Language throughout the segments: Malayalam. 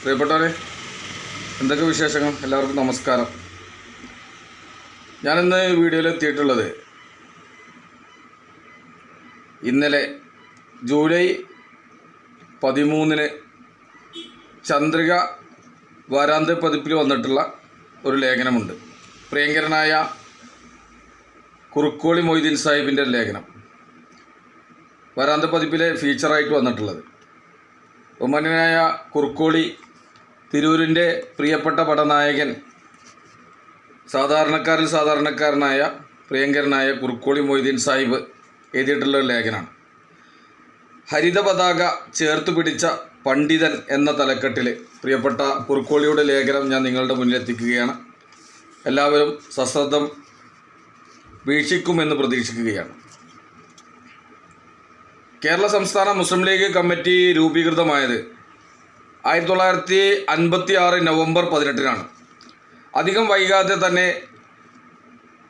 പ്രിയപ്പെട്ടവരെ എന്തൊക്കെ വിശേഷങ്ങൾ? എല്ലാവർക്കും നമസ്കാരം. ഞാനിന്ന് വീഡിയോയിൽ എത്തിയിട്ടുള്ളത് ഇന്നലെ ജൂലൈ പതിമൂന്നിന് ചന്ദ്രിക വാരാന്ത്യ പതിപ്പിൽ വന്നിട്ടുള്ള ഒരു ലേഖനമുണ്ട്. പ്രിയങ്കരനായ കുറുക്കോളി മൊയ്തീൻ സാഹിബിന്റെ ലേഖനം. വാരാന്ത്യ പതിപ്പിലെ ഫീച്ചറായിട്ട് വന്നിട്ടുള്ളത്. ബഹുമാന്യനായ കുറുക്കോളി തിരൂരിന്റെ പ്രിയപ്പെട്ട പടനായകൻ സാധാരണക്കാരിൽ സാധാരണക്കാരനായ പ്രിയങ്കരനായ കുറുക്കോളി മൊയ്തീൻ സാഹിബ് എഴുതിയിട്ടുള്ള ലേഖനമാണ് ഹരിത പതാക ചേർത്ത് പിടിച്ച പണ്ഡിതൻ എന്ന തലക്കെട്ടിൽ പ്രിയപ്പെട്ട കുറുക്കോളിയുടെ ലേഖനം ഞാൻ നിങ്ങളുടെ മുന്നിലെത്തിക്കുകയാണ് എല്ലാവരും സശ്രദ്ധം വീക്ഷിക്കുമെന്ന് പ്രതീക്ഷിക്കുകയാണ്. കേരള സംസ്ഥാന മുസ്ലിം ലീഗ് കമ്മിറ്റി രൂപീകൃതമായത് ആയിരത്തി തൊള്ളായിരത്തി അൻപത്തി ആറ് നവംബർ പതിനെട്ടിനാണ്. അധികം വൈകാതെ തന്നെ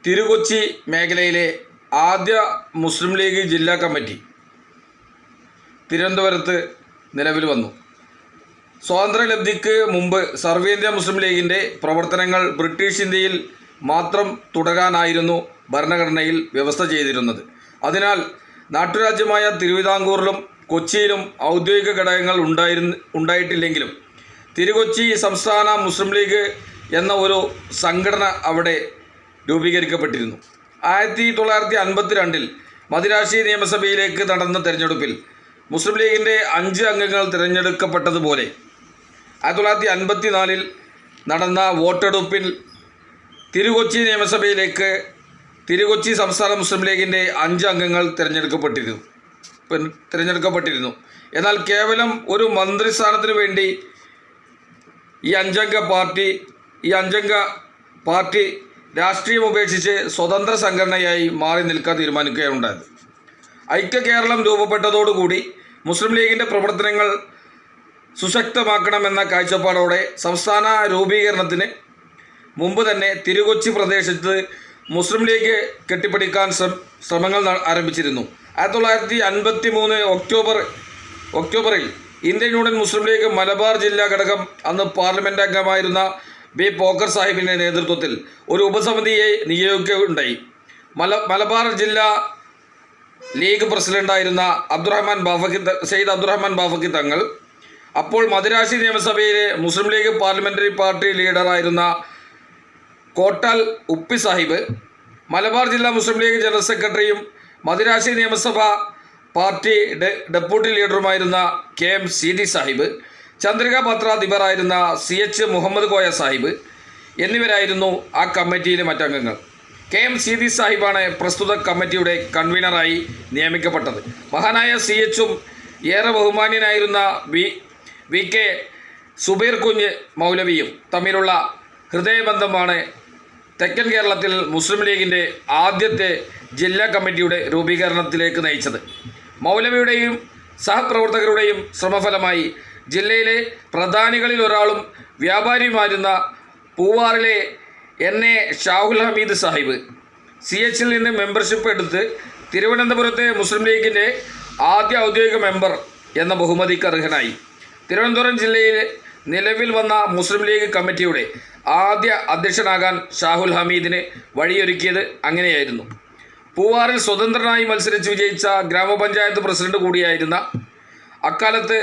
തിരുകൊച്ചി മേഖലയിലെ ആദ്യ മുസ്ലിം ലീഗ് ജില്ലാ കമ്മിറ്റി തിരുവനന്തപുരത്ത് നിലവിൽ വന്നു. സ്വാതന്ത്ര്യലബ്ധിക്ക് മുമ്പ് സർവേന്ദ്ര മുസ്ലിം ലീഗിന്റെ പ്രവർത്തനങ്ങൾ ബ്രിട്ടീഷ് ഇന്ത്യയിൽ മാത്രം തുടരാനായിരുന്നു ഭരണഘടനയിൽ വ്യവസ്ഥ ചെയ്തിരുന്നത്. അതിനാൽ നാട്ടുരാജ്യമായ തിരുവിതാംകൂറിലും കൊച്ചിയിലും ഔദ്യോഗിക ഘടകങ്ങൾ ഉണ്ടായിരുന്ന ഉണ്ടായിട്ടില്ലെങ്കിലും തിരുകൊച്ചി സംസ്ഥാന മുസ്ലിം ലീഗ് എന്ന ഒരു സംഘടന അവിടെ രൂപീകരിക്കപ്പെട്ടിരുന്നു. ആയിരത്തി തൊള്ളായിരത്തി അൻപത്തി രണ്ടിൽ മദിരാശി നിയമസഭയിലേക്ക് നടന്ന തെരഞ്ഞെടുപ്പിൽ മുസ്ലിം ലീഗിന്റെ അഞ്ച് അംഗങ്ങൾ തിരഞ്ഞെടുക്കപ്പെട്ടതുപോലെ ആയിരത്തി തൊള്ളായിരത്തി അൻപത്തി നാലിൽ നടന്ന വോട്ടെടുപ്പിൽ തിരുകൊച്ചി നിയമസഭയിലേക്ക് തിരുകൊച്ചി സംസ്ഥാന മുസ്ലിം ലീഗിന്റെ അഞ്ച് അംഗങ്ങൾ തിരഞ്ഞെടുക്കപ്പെട്ടിരുന്നു. തിരഞ്ഞെടുക്കപ്പെട്ടിരുന്നു. എന്നാൽ കേവലം ഒരു മന്ത്രിസ്ഥാനത്തിന് വേണ്ടി ഈ അഞ്ചംഗ പാർട്ടി ഈ അഞ്ചംഗ പാർട്ടി രാഷ്ട്രീയം ഉപേക്ഷിച്ച് സ്വതന്ത്ര സംഘടനയായി മാറി നിൽക്കാൻ തീരുമാനിക്കുകയുണ്ടായത്. ഐക്യ കേരളം രൂപപ്പെട്ടതോടുകൂടി മുസ്ലിം ലീഗിന്റെ പ്രവർത്തനങ്ങൾ സുശക്തമാക്കണമെന്ന കാഴ്ചപ്പാടോടെ സംസ്ഥാന രൂപീകരണത്തിന് മുമ്പ് തന്നെ തിരുകൊച്ചി പ്രദേശത്ത് മുസ്ലിം ലീഗ് കെട്ടിപ്പടിക്കാൻ ശ്രമങ്ങൾ ആരംഭിച്ചിരുന്നു. ആയിരത്തി തൊള്ളായിരത്തി അൻപത്തി മൂന്ന് ഒക്ടോബർ ഒക്ടോബറിൽ Indian Union Muslim League Malabar ജില്ലാ ഘടകം അന്ന് പാർലമെന്റ് അംഗമായിരുന്ന ബി പോക്കർ സാഹിബിന്റെ നേതൃത്വത്തിൽ ഒരു ഉപസമിതിയെ നിയോഗിക്കുകയുണ്ടായി. മല മലബാർ ജില്ലാ ലീഗ് പ്രസിഡന്റായിരുന്ന അബ്ദുറഹ്മാൻ ബാഫക്കി സെയ്ദ് അബ്ദുറഹ്മാൻ ബാഫക്കി തങ്ങൾ അപ്പോൾ മദുരാശി നിയമസഭയിലെ മുസ്ലിം ലീഗ് പാർലമെന്ററി പാർട്ടി ലീഡറായിരുന്ന കോട്ടാൽ ഉപ്പി സാഹിബ് മലബാർ ജില്ലാ മുസ്ലിം ലീഗ് ജനറൽ സെക്രട്ടറിയും മദിരാശി നിയമസഭ party deputy ലീഡറുമായിരുന്ന K M C D Sahib Chandrika പത്രാധിപരായിരുന്ന C H Muhammad Koya Sahib എന്നിവരായിരുന്നു ആ കമ്മിറ്റിയിലെ മറ്റംഗങ്ങൾ. കെ എം സി ഡി സാഹിബാണ് പ്രസ്തുത കമ്മിറ്റിയുടെ കൺവീനറായി നിയമിക്കപ്പെട്ടത്. മഹാനായ സി എച്ചും ഏറെ ബഹുമാന്യനായിരുന്ന V V K Subeer Kunju മൗലവിയും തമ്മിലുള്ള ഹൃദയബന്ധമാണ് തെക്കൻ കേരളത്തിൽ മുസ്ലിം ലീഗിന്റെ ആദ്യത്തെ ജില്ലാ കമ്മിറ്റിയുടെ രൂപീകരണത്തിലേക്ക് നയിച്ചത്. മൗലവിയുടെയും സഹപ്രവർത്തകരുടെയും ശ്രമഫലമായി ജില്ലയിലെ പ്രധാനികളിൽ ഒരാളും വ്യാപാരിയുമായിരുന്ന പൂവാറിലെ N A Shahul Hameed Sahib. C എച്ചിൽ നിന്ന് മെമ്പർഷിപ്പ് എടുത്ത് തിരുവനന്തപുരത്തെ മുസ്ലിം ലീഗിന്റെ ആദ്യ ഔദ്യോഗിക മെമ്പർ എന്ന ബഹുമതിക്ക് അർഹനായി. തിരുവനന്തപുരം ജില്ലയിൽ നിലവിൽ വന്ന മുസ്ലിം ലീഗ് കമ്മിറ്റിയുടെ ആദ്യ അധ്യക്ഷനാകാൻ ഷാഹുൽ ഹമീദിന് വഴിയൊരുക്കിയത് അങ്ങനെയായിരുന്നു. പൂവാറിൽ സ്വതന്ത്രനായി മത്സരിച്ച് വിജയിച്ച ഗ്രാമപഞ്ചായത്ത് പ്രസിഡന്റ് കൂടിയായിരുന്ന അക്കാലത്ത്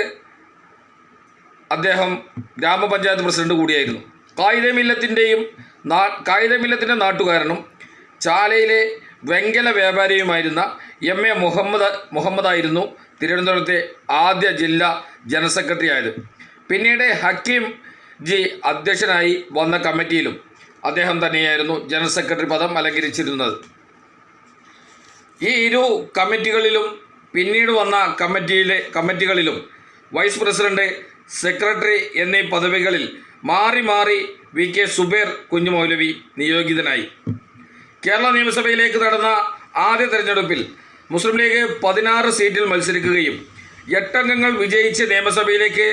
അദ്ദേഹം ഗ്രാമപഞ്ചായത്ത് പ്രസിഡന്റ് കൂടിയായിരുന്നു. കായികമില്ലത്തിന്റെയും നാ കായികമില്ലത്തിന്റെ നാട്ടുകാരനും ചാലയിലെ വെങ്കല വ്യാപാരിയുമായിരുന്ന എം എ മുഹമ്മദ് മുഹമ്മദായിരുന്നു തിരുവനന്തപുരത്തെ ആദ്യ ജില്ലാ ജനറൽ സെക്രട്ടറി ആയത്. പിന്നീട് ഹക്കീം ജി അധ്യക്ഷനായി വന്ന കമ്മിറ്റിയിലും അദ്ദേഹം തന്നെയായിരുന്നു ജനറൽ സെക്രട്ടറി പദം അലങ്കരിച്ചിരുന്നത്. ഈ ഇരു കമ്മിറ്റികളിലും പിന്നീട് വന്ന കമ്മിറ്റിയിലെ കമ്മിറ്റികളിലും വൈസ് പ്രസിഡന്റ് സെക്രട്ടറി എന്നീ പദവികളിൽ മാറി മാറി വി കെ സുബേർ കുഞ്ഞുമൗലവി നിയോഗിതനായി. കേരള നിയമസഭയിലേക്ക് നടന്ന ആദ്യ തെരഞ്ഞെടുപ്പിൽ മുസ്ലിം ലീഗ് പതിനാറ് സീറ്റിൽ മത്സരിക്കുകയും എട്ടംഗങ്ങൾ വിജയിച്ച് നിയമസഭയിലേക്ക്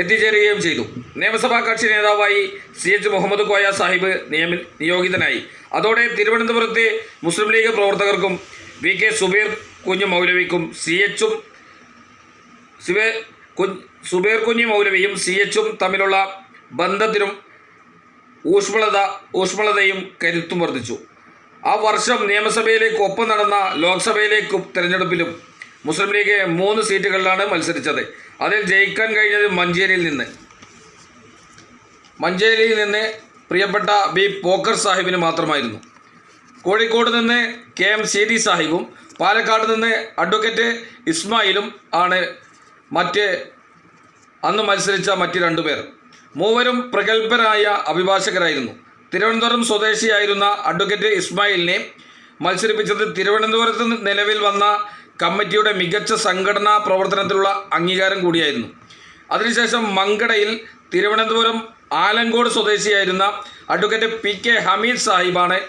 എത്തിച്ചേരുകയും ചെയ്തു. നിയമസഭാ കക്ഷി നേതാവായി സി എച്ച് മുഹമ്മദ് കോയ സാഹിബ് നിയമി നിയോഗിതനായി. അതോടെ തിരുവനന്തപുരത്തെ മുസ്ലിം ലീഗ് പ്രവർത്തകർക്കും വി കെ സുബീർ കുഞ്ഞു മൗലവിക്കും സി എച്ചും സുബേ സുബൈർ കുഞ്ഞു മൗലവിയും സി എച്ചും തമ്മിലുള്ള ബന്ധത്തിനും ഊഷ്മളത ഊഷ്മളതയും കരുത്തും വർദ്ധിച്ചു. ആ വർഷം നിയമസഭയിലേക്ക് ഒപ്പം നടന്ന ലോക്സഭയിലേക്കും തെരഞ്ഞെടുപ്പിലും മുസ്ലിം ലീഗ് മൂന്ന് സീറ്റുകളിലാണ് മത്സരിച്ചത്. അതിൽ ജയിക്കാൻ കഴിഞ്ഞത് മഞ്ചേരിയിൽ നിന്ന്. മഞ്ചേരിയിൽ നിന്ന് പ്രിയപ്പെട്ട ബി പോക്കർ സാഹിബിന് മാത്രമായിരുന്നു. കോഴിക്കോട് നിന്ന് കെ എം സീതി സാഹിബും പാലക്കാട് നിന്ന് അഡ്വക്കേറ്റ് ഇസ്മായിലും ആണ് മറ്റ് അന്ന് മത്സരിച്ച മറ്റ് രണ്ടുപേർ മൂവരും പ്രഗത്ഭരായ അഭിഭാഷകരായിരുന്നു. തിരുവനന്തപുരം സ്വദേശിയായിരുന്ന അഡ്വക്കേറ്റ് ഇസ്മായിലിനെ മത്സരിപ്പിച്ചത് തിരുവനന്തപുരത്ത് നിലവിൽ വന്ന കമ്മിറ്റിയുടെ മികച്ച സംഘടനാ പ്രവർത്തനത്തിലുള്ള അംഗീകാരം കൂടിയായിരുന്നു. അതിനുശേഷം മങ്കടയിൽ തിരുവനന്തപുരം ആലങ്കോട് സ്വദേശിയായിരുന്ന അഡ്വക്കേറ്റ് പി കെ ഹമീദ് സാഹിബാണ്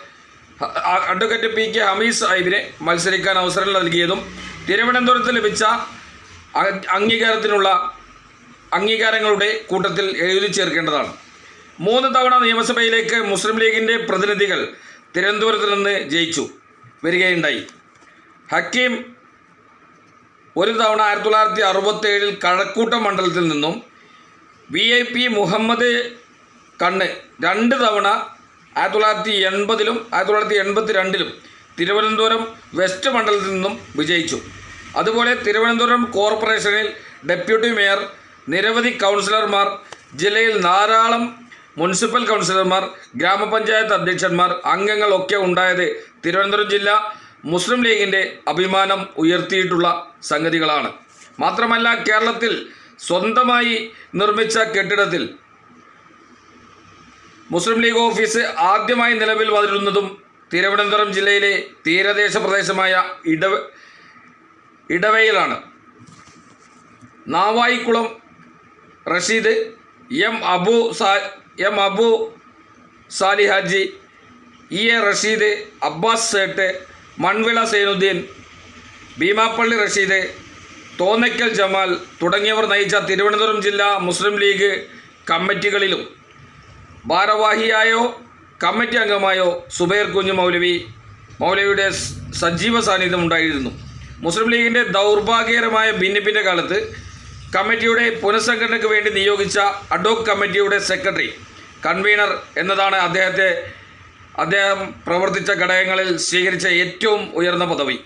അഡ്വക്കേറ്റ് പി കെ ഹമീദ് സാഹിബിനെ മത്സരിക്കാൻ അവസരം നൽകിയതും തിരുവനന്തപുരത്ത് ലഭിച്ച അംഗീകാരത്തിനുള്ള അംഗീകാരങ്ങളുടെ കൂട്ടത്തിൽ എഴുതി ചേർക്കേണ്ടതാണ്. മൂന്ന് തവണ നിയമസഭയിലേക്ക് മുസ്ലിം ലീഗിന്റെ പ്രതിനിധികൾ തിരുവനന്തപുരത്ത് നിന്ന് ജയിച്ചു. വരികയുണ്ടായി. ഹക്കീം ഒരു തവണ ആയിരത്തി തൊള്ളായിരത്തി അറുപത്തേഴിൽ കഴക്കൂട്ടം മണ്ഡലത്തിൽ നിന്നും വി ഐ പി മുഹമ്മദ് കണ്ണ് രണ്ട് തവണ ആയിരത്തി തൊള്ളായിരത്തി എൺപതിലും ആയിരത്തി തൊള്ളായിരത്തി എൺപത്തി രണ്ടിലും തിരുവനന്തപുരം വെസ്റ്റ് മണ്ഡലത്തിൽ നിന്നും വിജയിച്ചു. അതുപോലെ തിരുവനന്തപുരം കോർപ്പറേഷനിൽ ഡെപ്യൂട്ടി മേയർ നിരവധി കൗൺസിലർമാർ ജില്ലയിൽ ധാരാളം മുനിസിപ്പൽ കൗൺസിലർമാർ ഗ്രാമപഞ്ചായത്ത് അധ്യക്ഷന്മാർ അംഗങ്ങളൊക്കെ ഉണ്ടായത് തിരുവനന്തപുരം ജില്ല മുസ്ലിം ലീഗിന്റെ അഭിമാനം ഉയർത്തിയിട്ടുള്ള സംഗതികളാണ്. മാത്രമല്ല കേരളത്തിൽ സ്വന്തമായി നിർമ്മിച്ച കെട്ടിടത്തിൽ മുസ്ലിം ലീഗ് ഓഫീസ് ആദ്യമായി നിലവിൽ വന്നിരുന്നതും തിരുവനന്തപുരം ജില്ലയിലെ തീരദേശ പ്രദേശമായ ഇടവ ഇടവയിലാണ്. നാവായിക്കുളം റഷീദ് എം അബു സാ M Abu Salihaji E A Rasheed Abbas Sait Manvila Sainudheen Beemapally Rasheed Thonnakkal Jamal തുടങ്ങിയവർ നയിച്ച തിരുവനന്തപുരം ജില്ലാ മുസ്ലിം ലീഗ് കമ്മിറ്റികളിലും ഭാരവാഹിയായോ കമ്മിറ്റി അംഗമായോ സുബൈർ കുഞ്ഞു മൗലവി മൗലവിയുടെ സജീവ സാന്നിധ്യം ഉണ്ടായിരുന്നു. മുസ്ലിം ലീഗിന്റെ ദൗർഭാഗ്യകരമായ ഭിന്നിപ്പിന്റെ കാലത്ത് കമ്മിറ്റിയുടെ പുനഃസംഘടനയ്ക്ക് വേണ്ടി നിയോഗിച്ച അഡോക് കമ്മിറ്റിയുടെ സെക്രട്ടറി കൺവീനർ എന്നതാണ് അദ്ദേഹത്തെ അദ്ദേഹം പ്രവർത്തിച്ച ഘടകങ്ങളിൽ സ്വീകരിച്ച ഏറ്റവും ഉയർന്ന പദവി.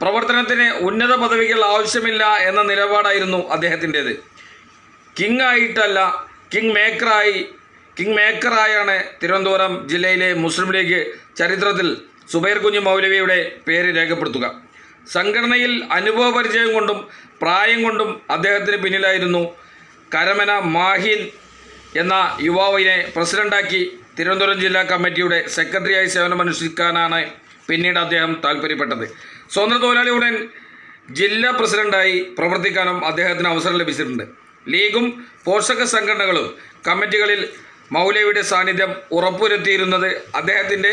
പ്രവർത്തനത്തിന് ഉന്നത പദവികൾ ആവശ്യമില്ല എന്ന നിലപാടായിരുന്നു അദ്ദേഹത്തിന്റേത്. കിങ് ആയിട്ടല്ല കിങ് മേക്കറായി കിങ് മേക്കറായാണ് തിരുവനന്തപുരം ജില്ലയിലെ മുസ്ലിം ലീഗ് ചരിത്രത്തിൽ സുബൈർ കുഞ്ഞു മൗലവിയുടെ പേര് രേഖപ്പെടുത്തുക. സംഘടനയിൽ അനുഭവ പരിചയം കൊണ്ടും പ്രായം കൊണ്ടും അദ്ദേഹത്തിന് പിന്നിലായിരുന്നു കരമന മാഹിൻ എന്ന യുവാവിനെ പ്രസിഡന്റാക്കി തിരുവനന്തപുരം ജില്ലാ കമ്മിറ്റിയുടെ സെക്രട്ടറിയായി സേവനമനുഷ്ഠിക്കാനാണ് പിന്നീട് അദ്ദേഹം താല്പര്യപ്പെട്ടത് സ്വതന്ത്ര തൊഴിലാളി യൂണിയൻ ജില്ലാ പ്രസിഡന്റായി പ്രവർത്തിക്കാനും അദ്ദേഹത്തിന് അവസരം ലഭിച്ചിട്ടുണ്ട്. ലീഗും പോഷക സംഘടനകളും കമ്മിറ്റികളിൽ മൗലവിയുടെ സാന്നിധ്യം ഉറപ്പുവരുത്തിയിരുന്നത് അദ്ദേഹത്തിന്റെ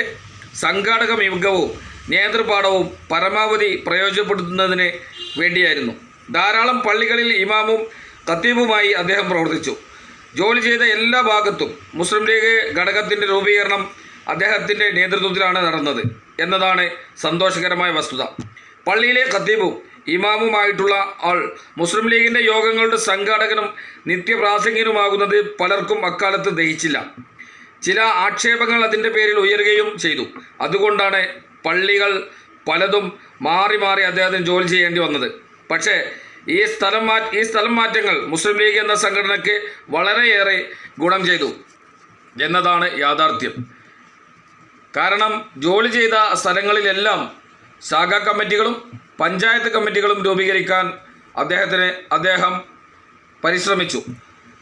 സംഘാടക മികവും നേതൃപാഠവും പരമാവധി പ്രയോജനപ്പെടുത്തുന്നതിന് വേണ്ടിയായിരുന്നു. ധാരാളം പള്ളികളിൽ ഇമാമും ഖത്തീബുമായി അദ്ദേഹം പ്രവർത്തിച്ചു. ജോലി ചെയ്ത എല്ലാ ഭാഗത്തും മുസ്ലിം ലീഗ് ഘടകത്തിന്റെ രൂപീകരണം അദ്ദേഹത്തിന്റെ നേതൃത്വത്തിലാണ് നടന്നത് എന്നതാണ് സന്തോഷകരമായ വസ്തുത. പള്ളിയിലെ ഖത്തീബും ഇമാമുമായിട്ടുള്ള ആൾ മുസ്ലിം ലീഗിന്റെ യോഗങ്ങളുടെ സംഘാടകനും നിത്യപ്രാസംഗികനുമാകുന്നത് പലർക്കും അക്കാലത്ത് ദഹിച്ചില്ല. ചില ആക്ഷേപങ്ങൾ അതിന്റെ പേരിൽ ഉയരുകയും ചെയ്തു. അതുകൊണ്ടാണ് പള്ളികൾ പലതും മാറി മാറി അദ്ദേഹത്തിന് ജോലി ചെയ്യേണ്ടി വന്നത്. പക്ഷേ ഈ സ്ഥലം ഈ സ്ഥലം മാറ്റങ്ങൾ മുസ്ലിം ലീഗ് എന്ന സംഘടനയ്ക്ക് വളരെയേറെ ഗുണം ചെയ്തു എന്നതാണ് യാഥാർത്ഥ്യം. കാരണം ജോലി ചെയ്ത സ്ഥലങ്ങളിലെല്ലാം ശാഖാ കമ്മിറ്റികളും പഞ്ചായത്ത് കമ്മിറ്റികളും രൂപീകരിക്കാൻ അദ്ദേഹത്തിന് അദ്ദേഹം പരിശ്രമിച്ചു.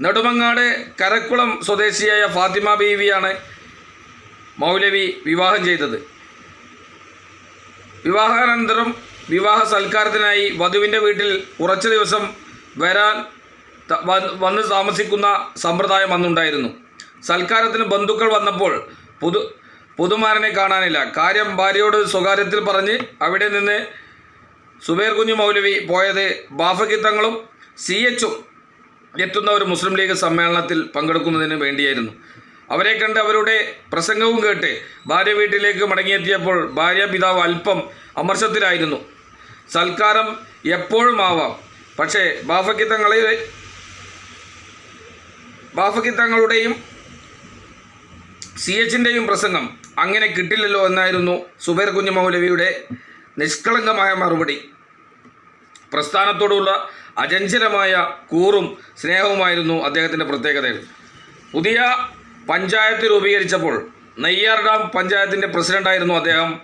നെടുമങ്ങാട് കരക്കുളം സ്വദേശിയായ ഫാത്തിമ ബീവിയാണ് മൗലവി വിവാഹം ചെയ്തത്. വിവാഹാനന്തരം വിവാഹ സൽക്കാരത്തിനായി വധുവിന്റെ വീട്ടിൽ കുറച്ച് ദിവസം വരാൻ വന്ന് താമസിക്കുന്ന സമ്പ്രദായം അന്നുണ്ടായിരുന്നു. സൽക്കാരത്തിന് ബന്ധുക്കൾ വന്നപ്പോൾ പുതു പുതുമാരനെ കാണാനില്ല. കാര്യം ഭാര്യയോട് സ്വകാര്യത്തിൽ പറഞ്ഞ് അവിടെ നിന്ന് സുബേർ കുഞ്ഞു മൗലവി പോയത് ബാഫഗിത്തങ്ങളും സി എച്ചും എത്തുന്ന ഒരു മുസ്ലിം ലീഗ് സമ്മേളനത്തിൽ പങ്കെടുക്കുന്നതിന് വേണ്ടിയായിരുന്നു. അവരെ കണ്ട് അവരുടെ പ്രസംഗവും കേട്ട് ഭാര്യ വീട്ടിലേക്ക് മടങ്ങിയെത്തിയപ്പോൾ ഭാര്യ പിതാവ് അല്പം അമർഷത്തിലായിരുന്നു സൽക്കാരം എപ്പോഴും ആവാം. പക്ഷേ ബാഫക്കിത്തങ്ങളെ ബാഫക്കി തങ്ങളുടെയും സി എച്ചിന്റെയും പ്രസംഗം അങ്ങനെ കിട്ടില്ലല്ലോ എന്നായിരുന്നു സുബൈർ കുഞ്ഞു മൗലവിയുടെ നിഷ്കളങ്കമായ മറുപടി. പ്രസ്ഥാനത്തോടുള്ള അചഞ്ചലമായ കൂറും സ്നേഹവുമായിരുന്നു അദ്ദേഹത്തിന്റെ പ്രത്യേകതകൾ. പുതിയ പഞ്ചായത്ത് രൂപീകരിച്ചപ്പോൾ നെയ്യാർ ഡാം പഞ്ചായത്തിന്റെ പ്രസിഡന്റായിരുന്നു അദ്ദേഹം.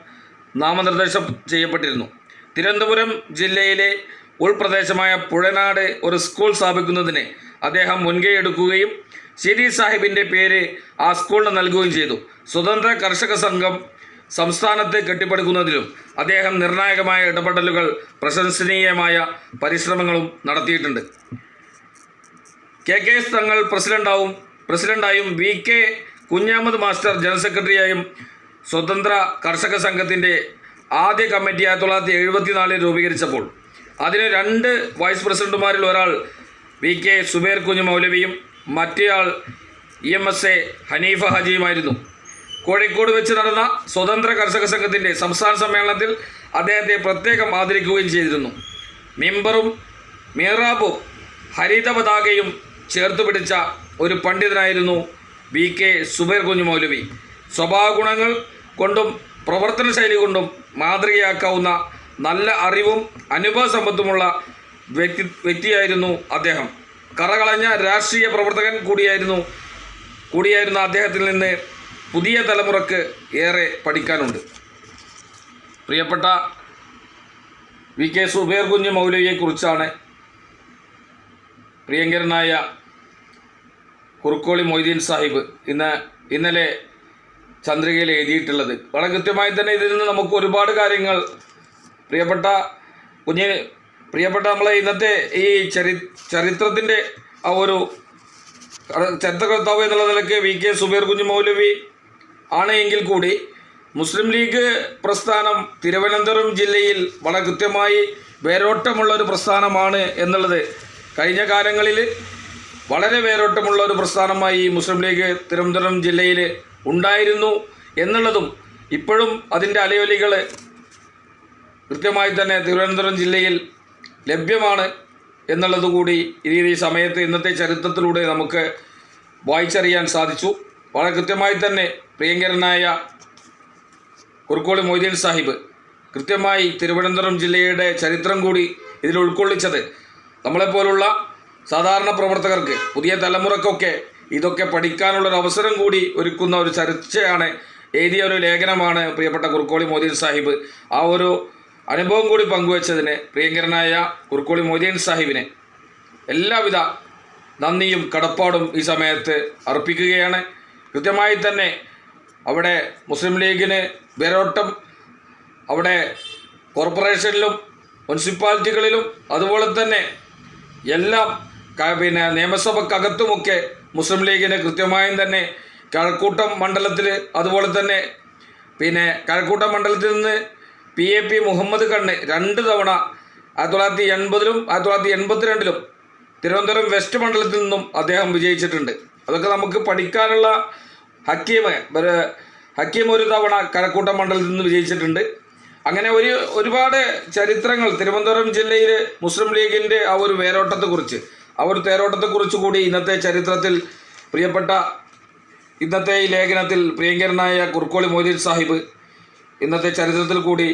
നാമനിർദ്ദേശം ചെയ്യപ്പെട്ടിരുന്നു. തിരുവനന്തപുരം ജില്ലയിലെ ഉൾപ്രദേശമായ പുഴനാട് ഒരു സ്കൂൾ സ്ഥാപിക്കുന്നതിന് അദ്ദേഹം മുൻകൈ എടുക്കുകയും സിരി സാഹിബിന്റെ പേര് ആ സ്കൂളിന് നൽകുകയും ചെയ്തു. സ്വതന്ത്ര കർഷക സംഘം സംസ്ഥാനത്ത് കെട്ടിപ്പടുക്കുന്നതിലും അദ്ദേഹം നിർണായകമായ ഇടപെടലുകൾ പ്രശംസനീയമായ പരിശ്രമങ്ങളും നടത്തിയിട്ടുണ്ട്. കെ കെ എസ് തങ്ങൾ പ്രസിഡന്റാവും പ്രസിഡന്റായും V K Kunjamath master general സെക്രട്ടറിയായും സ്വതന്ത്ര കർഷക സംഘത്തിന്റെ ആദ്യ കമ്മിറ്റി ആയിരത്തി തൊള്ളായിരത്തി എഴുപത്തിനാലിൽ രൂപീകരിച്ചപ്പോൾ അതിന് രണ്ട് വൈസ് പ്രസിഡന്റുമാരിൽ ഒരാൾ വി കെ സുബേർ കുഞ്ഞു മൗലവിയും മറ്റേയാൾ E M S A Haneefa ഹജിയുമായിരുന്നു. Kozhikode വെച്ച് നടന്ന സ്വതന്ത്ര കർഷക സംഘത്തിന്റെ സംസ്ഥാന സമ്മേളനത്തിൽ അദ്ദേഹത്തെ പ്രത്യേകം ആദരിക്കുകയും ചെയ്തിരുന്നു. മിമ്പറും മീറാബും ഹരിത പതാകയും ചേർത്ത് പിടിച്ച ഒരു പണ്ഡിതനായിരുന്നു വി കെ സുബൈർ കുഞ്ഞു മൗലവി. സ്വഭാവ ഗുണങ്ങൾ കൊണ്ടും പ്രവർത്തന ശൈലി കൊണ്ടും മാതൃകയാക്കാവുന്ന നല്ല അറിവും അനുഭവ സമ്പത്തുമുള്ള വ്യക്തി വ്യക്തിയായിരുന്നു അദ്ദേഹം. കറകളഞ്ഞ രാഷ്ട്രീയ പ്രവർത്തകൻ കൂടിയായിരുന്നു കൂടിയായിരുന്ന അദ്ദേഹത്തിൽ നിന്ന് പുതിയ തലമുറയ്ക്ക് ഏറെ പഠിക്കാനുണ്ട്. പ്രിയപ്പെട്ട വി കെ സുബേർ കുഞ്ഞ് മൗലവിയെക്കുറിച്ചാണ് പ്രിയങ്കരനായ കുറുക്കോളി മൊയ്തീൻ സാഹിബ് ഇന്ന് ഇന്നലെ ചന്ദ്രികയിൽ എഴുതിയിട്ടുള്ളത്. വളരെ കൃത്യമായി തന്നെ ഇതിൽ നിന്ന് നമുക്ക് ഒരുപാട് കാര്യങ്ങൾ പ്രിയപ്പെട്ട കുഞ്ഞ് പ്രിയപ്പെട്ട നമ്മളെ ഇന്നത്തെ ഈ ചരി ചരിത്രത്തിന്റെ ആ ഒരു ചരിത്രകർത്താവ് എന്നുള്ള നിലയ്ക്ക് വി കെ സുബൈർ കുഞ്ഞു മൗലവി ആണ് എങ്കിൽ കൂടി മുസ്ലിം ലീഗ് പ്രസ്ഥാനം തിരുവനന്തപുരം ജില്ലയിൽ വളരെ കൃത്യമായി വേരോട്ടമുള്ള ഒരു പ്രസ്ഥാനമാണ് എന്നുള്ളത് കഴിഞ്ഞ കാലങ്ങളിൽ വളരെ വേരോട്ടമുള്ള ഒരു പ്രസ്ഥാനമായി മുസ്ലിം ലീഗ് തിരുവനന്തപുരം ജില്ലയിൽ ഉണ്ടായിരുന്നു എന്നുള്ളതും ഇപ്പോഴും അതിന്റെ അലയൊലികൾ കൃത്യമായി തന്നെ തിരുവനന്തപുരം ജില്ലയിൽ ലഭ്യമാണ് എന്നുള്ളതുകൂടി ഈ സമയത്ത് ഇന്നത്തെ ചരിത്രത്തിലൂടെ നമുക്ക് വായിച്ചറിയാൻ സാധിച്ചു. വളരെ കൃത്യമായി തന്നെ പ്രിയങ്കരനായ കുറുക്കോളി മൊയ്തീൻ സാഹിബ് കൃത്യമായി തിരുവനന്തപുരം ജില്ലയുടെ ചരിത്രം കൂടി ഇതിൽ ഉൾക്കൊള്ളിച്ചത്. നമ്മളെപ്പോലുള്ള സാധാരണ പ്രവർത്തകർക്ക് പുതിയ തലമുറക്കൊക്കെ ഇതൊക്കെ പഠിക്കാനുള്ളൊരു അവസരം കൂടി ഒരുക്കുന്ന ഒരു ചർച്ചയാണ്. എഴുതിയ ഒരു ലേഖനമാണ് പ്രിയപ്പെട്ട കുർക്കോളി മൊയ്തീൻ സാഹിബ്. ആ ഒരു അനുഭവം കൂടി പങ്കുവച്ചതിന് പ്രിയങ്കരനായ കുർക്കോളി മൊയ്തീൻ സാഹിബിനെ എല്ലാവിധ നന്ദിയും കടപ്പാടും ഈ സമയത്ത് അർപ്പിക്കുകയാണ്. കൃത്യമായി തന്നെ അവിടെ മുസ്ലിം ലീഗിന് വേരോട്ടം അവിടെ കോർപ്പറേഷനിലും മുനിസിപ്പാലിറ്റികളിലും അതുപോലെ തന്നെ എല്ലാം പിന്നെ നിയമസഭക്കകത്തുമൊക്കെ മുസ്ലിം ലീഗിന് കൃത്യമായും തന്നെ കഴക്കൂട്ടം മണ്ഡലത്തിൽ അതുപോലെ തന്നെ പിന്നെ കഴക്കൂട്ടം മണ്ഡലത്തിൽ നിന്ന് പി എ പി മുഹമ്മദ് കണ്ണ് രണ്ട് തവണ ആയിരത്തി തൊള്ളായിരത്തി എൺപതിലും ആയിരത്തി തൊള്ളായിരത്തി എൺപത്തിരണ്ടിലും തിരുവനന്തപുരം വെസ്റ്റ് മണ്ഡലത്തിൽ നിന്നും അദ്ദേഹം വിജയിച്ചിട്ടുണ്ട്. അതൊക്കെ നമുക്ക് പഠിക്കാനുള്ള ഹക്കീം ഹക്കീം ഒരു തവണ കഴക്കൂട്ടം മണ്ഡലത്തിൽ നിന്ന് വിജയിച്ചിട്ടുണ്ട്. അങ്ങനെ ഒരു ഒരുപാട് ചരിത്രങ്ങൾ തിരുവനന്തപുരം ജില്ലയിൽ മുസ്ലിം ലീഗിന്റെ ആ ഒരു വേരോട്ടത്തെക്കുറിച്ച് ആ ഒരു തേരോട്ടത്തെക്കുറിച്ച് കൂടി ഇന്നത്തെ ചരിത്രത്തിൽ പ്രിയപ്പെട്ട ഇന്നത്തെ ഈ ലേഖനത്തിൽ പ്രിയങ്കരനായ കുർക്കോളി മൊയ്തീൻ സാഹിബ് ഇന്നത്തെ ചരിത്രത്തിൽ കൂടി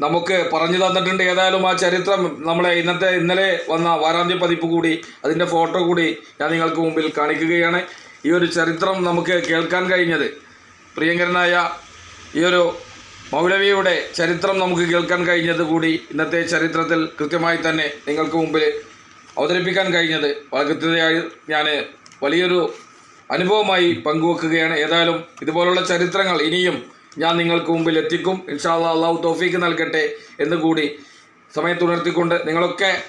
നമുക്ക് പറഞ്ഞു തന്നിട്ടുണ്ട്. ഏതായാലും ആ ചരിത്രം നമ്മളെ ഇന്നത്തെ ഇന്നലെ വന്ന വാരാന്ത്യ പതിപ്പ് കൂടി അതിന്റെ ഫോട്ടോ കൂടി ഞാൻ നിങ്ങൾക്ക് മുമ്പിൽ കാണിക്കുകയാണ്. ഈ ഒരു ചരിത്രം നമുക്ക് കേൾക്കാൻ കഴിഞ്ഞത്. പ്രിയങ്കരനായ ഈ ഒരു മൗലവിയുടെ ചരിത്രം നമുക്ക് കേൾക്കാൻ കഴിഞ്ഞത് കൂടി ഇന്നത്തെ ചരിത്രത്തിൽ കൃത്യമായി തന്നെ നിങ്ങൾക്ക് മുമ്പിൽ അവതരിപ്പിക്കാൻ കഴിഞ്ഞത് കൃത്യതയായി ഞാൻ വലിയൊരു അനുഭവമായി പങ്കുവെക്കുകയാണ്. ഏതായാലും ഇതുപോലുള്ള ചരിത്രങ്ങൾ ഇനിയും ഞാൻ നിങ്ങൾക്ക് മുമ്പിൽ എത്തിക്കും. ഇൻഷാ അള്ളാഹു തോഫീക്ക് നൽകട്ടെ എന്ന് കൂടി സമയത്തുണർത്തിക്കൊണ്ട് നിങ്ങളൊക്കെ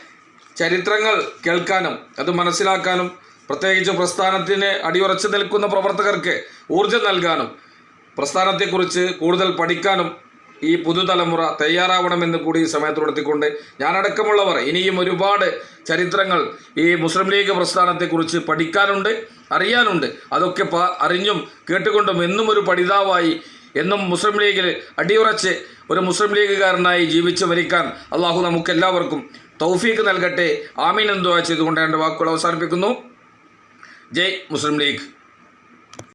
ചരിത്രങ്ങൾ കേൾക്കാനും അത് മനസ്സിലാക്കാനും പ്രത്യേകിച്ച് പ്രസ്ഥാനത്തിന് അടിയുറച്ചു നിൽക്കുന്ന പ്രവർത്തകർക്ക് ഊർജം നൽകാനും പ്രസ്ഥാനത്തെക്കുറിച്ച് കൂടുതൽ പഠിക്കാനും ഈ പുതുതലമുറ തയ്യാറാവണമെന്ന് കൂടി ഈ സമയത്തുണർത്തിക്കൊണ്ട് ഞാനടക്കമുള്ളവർ ഇനിയും ഒരുപാട് ചരിത്രങ്ങൾ ഈ മുസ്ലിം ലീഗ് പ്രസ്ഥാനത്തെക്കുറിച്ച് പഠിക്കാനുണ്ട് അറിയാനുണ്ട്. അതൊക്കെ അറിഞ്ഞും കേട്ടുകൊണ്ടും എന്നും ഒരു പഠിതാവായി എന്നും മുസ്ലിം ലീഗിൽ അടിയുറച്ച് ഒരു മുസ്ലിം ലീഗുകാരനായി ജീവിച്ച് മരിക്കാൻ അള്ളാഹു നമുക്കെല്ലാവർക്കും തൗഫീക്ക് നൽകട്ടെ. ആമീൻ എന്തുവാ ചെയ്തുകൊണ്ട് എന്റെ വാക്കുകൾ അവസാനിപ്പിക്കുന്നു. ജയ് മുസ്ലിം ലീഗ്.